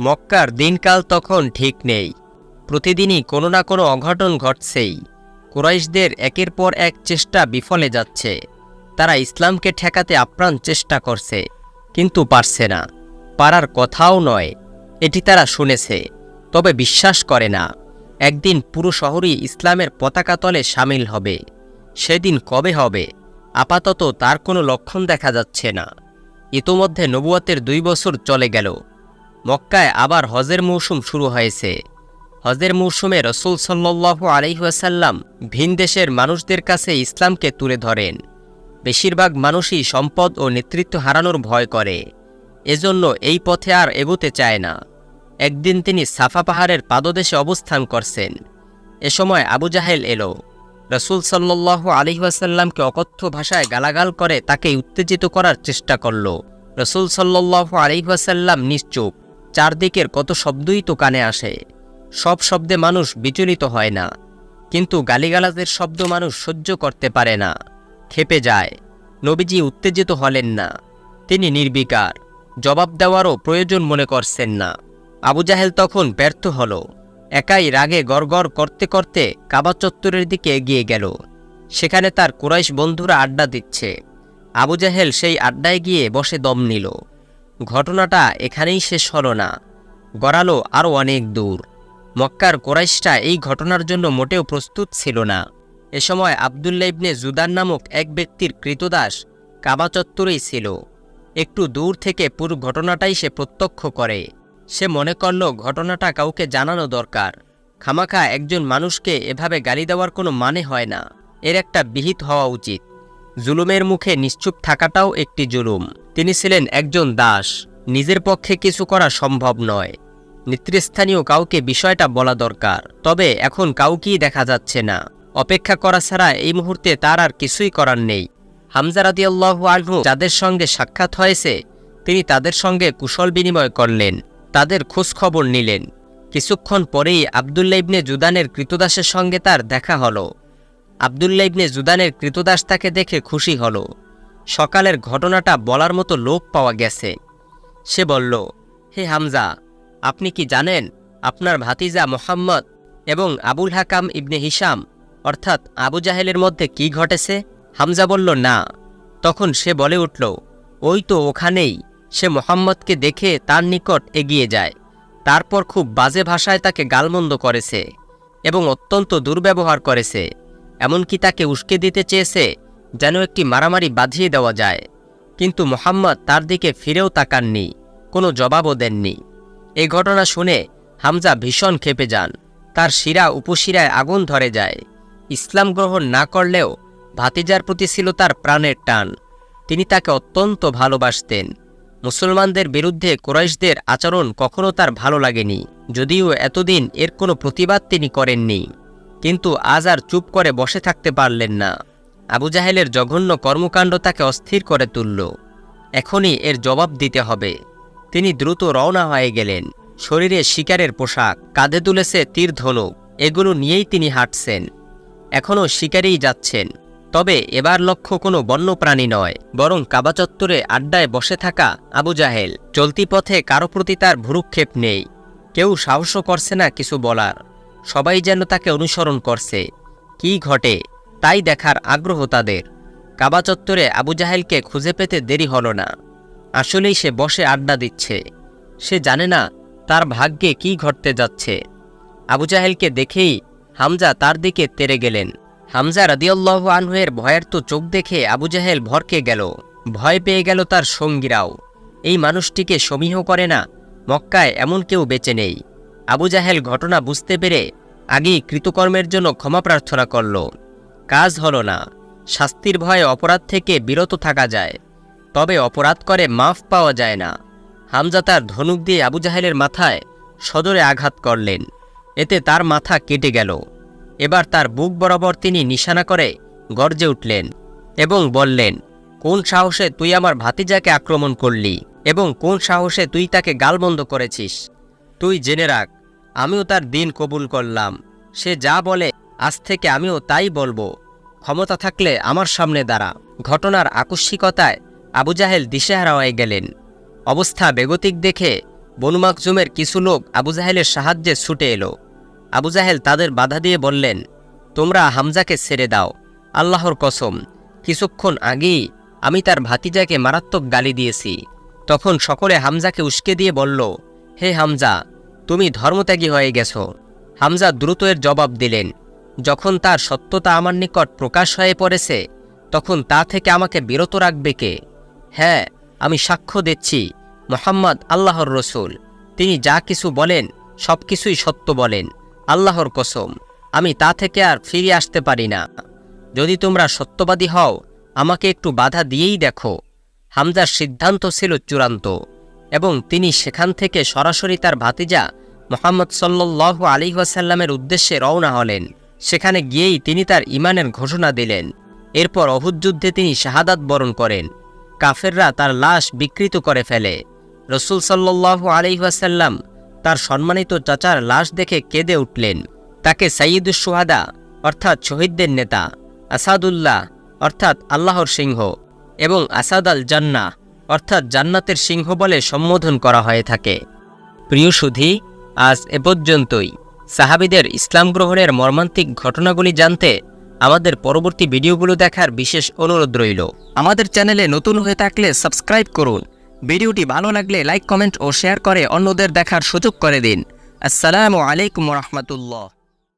মক্কার দিনকাল তখন ঠিক নেই। প্রতিদিনই কোনো না কোনো অঘটন ঘটছেই। কুরাইশদের একের পর এক চেষ্টা বিফলে যাচ্ছে। তারা ইসলামকে ঠেকাতে আপ্রাণ চেষ্টা করছে, কিন্তু পারছে না। পারার কথাও নয়, এটি তারা শুনেছে, তবে বিশ্বাস করে না। একদিন পুরো শহরই ইসলামের পতাকা তলে সামিল হবে। সেদিন কবে হবে, আপাতত তার কোনো লক্ষণ দেখা যাচ্ছে না। ইতোমধ্যে নবুয়াতের দুই বছর চলে গেল। মক্কায় আবার হজের মৌসুম শুরু হয়েছে। হজের মৌসুমে রসুল সাল্লাহ আলহিহাসাল্লাম ভিন দেশের মানুষদের কাছে ইসলামকে তুলে ধরেন। বেশিরভাগ মানুষই সম্পদ ও নেতৃত্ব হারানোর ভয় করে। এজন্য এই পথে আর এগোতে চায় না। একদিন তিনি সাফা পাহাড়ের পাদদেশে অবস্থান করছেন। এ সময় আবু জাহেল এলো। রসুল সাল্লাহ আলিহাসাল্লামকে অকথ্য ভাষায় গালাগাল করে তাকে উত্তেজিত করার চেষ্টা করল। রসুল সাল্লাহ আলিহাসাল্লাম নিশ্চুপ। চারদিকের কত শব্দই তো কানে আসে। সব শব্দে মানুষ বিচলিত হয় না। কিন্তু গালিগালাজের শব্দ মানুষ সহ্য করতে পারে না। খেপে যায়। নবীজি উত্তেজিত হলেন না। তিনি নির্বিকার। জবাব দেওয়ারও প্রয়োজন মনে করছেন না। আবু জাহেল তখন ব্যর্থ হল। একাই রাগে গড়গড় করতে করতে কাবা চত্বরের দিকে এগিয়ে গেল। সেখানে তার কুরাইশ বন্ধুরা আড্ডা দিচ্ছে। আবু জাহেল সেই আড্ডায় গিয়ে বসে দম নিল। ঘটনাটা এখানেই শেষ হলো না। গড়ালো আরও অনেক দূর। মক্কার কোরাইশটা এই ঘটনার জন্য মোটেও প্রস্তুত ছিল না। এ সময় আবদুল্লা ইবনে জুদান নামক এক ব্যক্তির কৃতদাস কাবা চত্বরেই ছিল। একটু দূর থেকে পুরো ঘটনাটাই সে প্রত্যক্ষ করে। সে মনে করল, ঘটনাটা কাউকে জানানো দরকার। খামাখা একজন মানুষকে এভাবে গালি দেওয়ার কোনো মানে হয় না। এর একটা বিহিত হওয়া উচিত। জুলুমের মুখে নিশ্চুপ থাকাটাও একটি জুলুম। তিনি ছিলেন একজন দাস। নিজের পক্ষে কিছু করা সম্ভব নয়। নেতৃস্থানীয় কাউকে বিষয়টা বলা দরকার। তবে এখন কাউকেই দেখা যাচ্ছে না। অপেক্ষা করা ছাড়া এই মুহূর্তে তার আর কিছুই করার নেই। হামজা রাদিয়াল্লাহু আনহু যাদের সঙ্গে সাক্ষাৎ হয়েছে, তিনি তাদের সঙ্গে কুশল বিনিময় করলেন। তাদের খোঁজখবর নিলেন। কিছুক্ষণ পরেই আবদুল্লা ইবনে জুদানের কৃতদাসের সঙ্গে তার দেখা হলো। আবদুল্লা ইবনে জুদানের কৃতদাস তাকে দেখে খুশি হল। সকালের ঘটনাটা বলার মতো লোক পাওয়া গেছে। সে বলল, হে হামজা, আপনি কি জানেন আপনার ভাতিজা মোহাম্মদ এবং আবুল হাকাম ইবনে হিসাম অর্থাৎ আবু জাহেলের মধ্যে কি ঘটেছে? হামজা বলল, না। তখন সে বলে উঠল, ওই তো ওখানেই সে মোহাম্মদকে দেখে তার নিকট এগিয়ে যায়। তারপর খুব বাজে ভাষায় তাকে গালমন্দ করেছে এবং অত্যন্ত দুর্ব্যবহার করেছে। এমনকি তাকে উস্কে দিতে চেয়েছে যেন একটি মারামারি বাঁধিয়ে দেওয়া যায়। কিন্তু মোহাম্মদ তার দিকে ফিরেও তাকাননি, কোনো জবাবও দেননি। এ ঘটনা শুনে হামজা ভীষণ ক্ষেপে যান। তার শিরা উপশিরায় আগুন ধরে যায়। ইসলাম গ্রহণ না করলেও ভাতিজার প্রতি ছিল তার প্রাণের টান। তিনি তাকে অত্যন্ত ভালোবাসতেন। মুসলমানদের বিরুদ্ধে কোরাইশদের আচরণ কখনো তার ভালো লাগেনি, যদিও এতদিন এর কোনো প্রতিবাদ তিনি করেননি। কিন্তু আজ আর চুপ করে বসে থাকতে পারলেন না। আবু জাহেলের জঘন্য কর্মকাণ্ড তাকে অস্থির করে তুলল। এখনই এর জবাব দিতে হবে। তিনি দ্রুত রওনা হয়ে গেলেন। শরীরে শিকারের পোশাক, কাঁধে তুলেছে তীর ধনুক, এগুলো নিয়েই তিনি হাঁটছেন। এখনও শিকারেই যাচ্ছেন। তবে এবার লক্ষ্য কোনো বন্যপ্রাণী নয়, বরং কাবা চত্বরে আড্ডায় বসে থাকা আবু জাহেল। চলতি পথে কারও প্রতি তার ভুরুক্ষেপ নেই। কেউ সাহসও করছে না কিছু বলার। সবাই যেন তাকে অনুসরণ করছে। কি ঘটে? তাই দেখার আগ্রহ তাদের। কাবা চত্বরে আবু জাহেলকে খুঁজে পেতে দেরি হল না। আসলেই সে বসে আড্ডা দিচ্ছে। সে জানে না তার ভাগ্যে কি ঘটতে যাচ্ছে। আবু জাহেলকে দেখেই হামজা তার দিকে তেরে গেলেন। হামজা রাদিয়াল্লাহু আনহুয়ের ভয়ের তো চোখ দেখে আবু জাহেল ভরকে গেল। ভয় পেয়ে গেল তার সঙ্গীরাও। এই মানুষটিকে সমীহ করে না, মক্কায় এমন কেউ বেঁচে নেই। আবু জাহেল ঘটনা বুঝতে পেরে আগেই কৃতকর্মের জন্য ক্ষমা প্রার্থনা করল। কাজ হলো না, শাস্তির ভয়ে অপরাধ থেকে বিরত থাকা যায়। তবে অপরাধ করে মাফ পাওয়া যায় না। হামজা তার ধনুক দিয়ে আবু জাহেলের মাথায় সদরে আঘাত করলেন। এতে তার মাথা কেটে গেল। এবার তার বুক বরাবর তিনি নিশানা করে গর্জে উঠলেন এবং বললেন, কোন সাহসে তুই আমার ভাতিজাকে আক্রমণ করলি এবং কোন সাহসে তুই তাকে গালবন্ধ করেছিস? তুই জেনে রাখ আমিও তার দিন কবুল করলাম। সে যা বলে, আজ থেকে আমিও তাই বলব। ক্ষমতা থাকলে আমার সামনে দাঁড়া। ঘটনার আকস্মিকতায় আবু জাহেল দিশেহারা হয়ে গেলেন। অবস্থা বেগতিক দেখে বনু মাকজুমের কিছু লোক আবু জাহেলের সাহায্যে ছুটে এলো। আবু জাহেল তাদের বাধা দিয়ে বললেন, তোমরা হামজাকে ছেড়ে দাও। আল্লাহর কসম, কিছুক্ষণ আগেই আমি তার ভাতিজাকে মারাত্মক গালি দিয়েছি। তখন সকলে হামজাকে উস্কে দিয়ে বলল, হে হামজা তুমি ধর্মত্যাগী হয়ে গেছো। হামজা দ্রুত এর জবাব দিলেন, যখন তার সত্যতা আমার নিকট প্রকাশ হয়ে পড়েছে, তখন তা থেকে আমাকে বিরত রাখবে কে? হ্যাঁ আমি সাক্ষ্য দিচ্ছি, মোহাম্মদ আল্লাহর রসুল। তিনি যা কিছু বলেন, সব কিছুই সত্য বলেন, আল্লাহর কসম। আমি তা থেকে আর ফিরে আসতে পারি না। যদি তোমরা সত্যবাদী হও, আমাকে একটু বাধা দিয়েই দেখো। হামজার সিদ্ধান্ত ছিল চূড়ান্ত। এবং তিনি সেখান থেকে সরাসরি তার ভাতিজা মোহাম্মদ সাল্লাহ আলী ওয়াসাল্লামের উদ্দেশ্যে রওনা হলেন। সেখানে গিয়েই তিনি তার ইমানের ঘোষণা দিলেন। এরপর অহুদ যুদ্ধে তিনি শাহাদাত বরণ করেন। কাফেররা তার লাশ বিকৃত করে ফেলে। রসুল সাল্লাহ আলহিহাসাল্লাম তার সম্মানিত চাচার লাশ দেখে কেঁদে উঠলেন। তাকে সাইয়দুস সোহাদা অর্থাৎ শহীদদের নেতা, আসাদুল্লাহ অর্থাৎ আল্লাহর সিংহ এবং আসাদ আল জান্না অর্থাৎ জান্নাতের সিংহ বলে সম্বোধন করা হয়ে থাকে। প্রিয় সুধী, আজ এ পর্যন্তই। সাহাবিদের ইসলাম গ্রহণের মর্মান্তিক ঘটনাগুলি জানতে আমাদের পরবর্তী ভিডিওগুলো দেখার বিশেষ অনুরোধ রইল। আমাদের চ্যানেলে নতুন হয়ে থাকলে সাবস্ক্রাইব করুন। ভিডিওটি ভালো লাগলে লাইক, কমেন্ট ও শেয়ার করে অন্যদের দেখার সুযোগ করে দিন। আসসালামু আলাইকুম রহমতুল্লাহ।